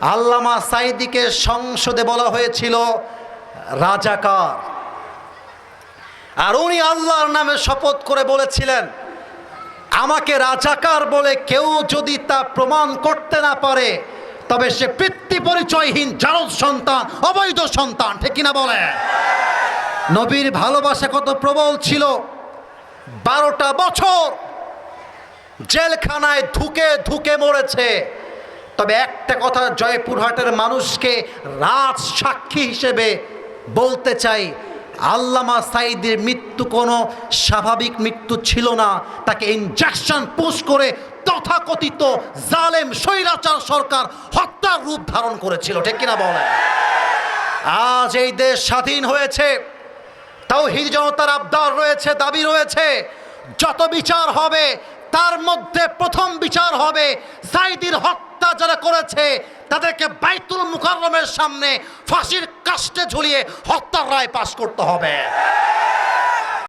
আল্লামা সাইদিকে সংসদে বলা হয়েছিল, রাজাকার। আর উনি আল্লাহর নামে শপথ করে বলেছিলেন, আমাকে রাজাকার বলে কেউ যদি তা প্রমাণ করতে না পারে, তবে সে পিতৃ পরিচয়হীন জারদ সন্তান, অবৈধ সন্তান। ঠিক কিনা বলে? নবীর ভালোবাসা কত প্রবল ছিল। বারোটা বছর জেলখানায় ধুকে ধুকে মরেছে। তবে একটা কথা জয়পুরহাটের মানুষকে রাজ সাক্ষী হিসেবে বলতে চাই, আল্লামা সাইদের মৃত্যু কোনো স্বাভাবিক মৃত্যু ছিল না। তাকে ইনজেকশন পুশ করে তথাকথিত জালেম স্বৈরাচার সরকার হত্যার রূপ ধারণ করেছিল, ঠিক কিনা বলে আজ এই দেশ স্বাধীন হয়েছে তাও হির জনতার আবদার রয়েছে, দাবি রয়েছে, যত বিচার হবে, তার মধ্যে প্রথম বিচার হবে সাইদির হত্যা যারা করেছে, তাদেরকে বাইতুল মুকাররমের সামনে ফাঁসির কাস্টে ঝুলিয়ে হত্যার রায় পাশ করতে হবে।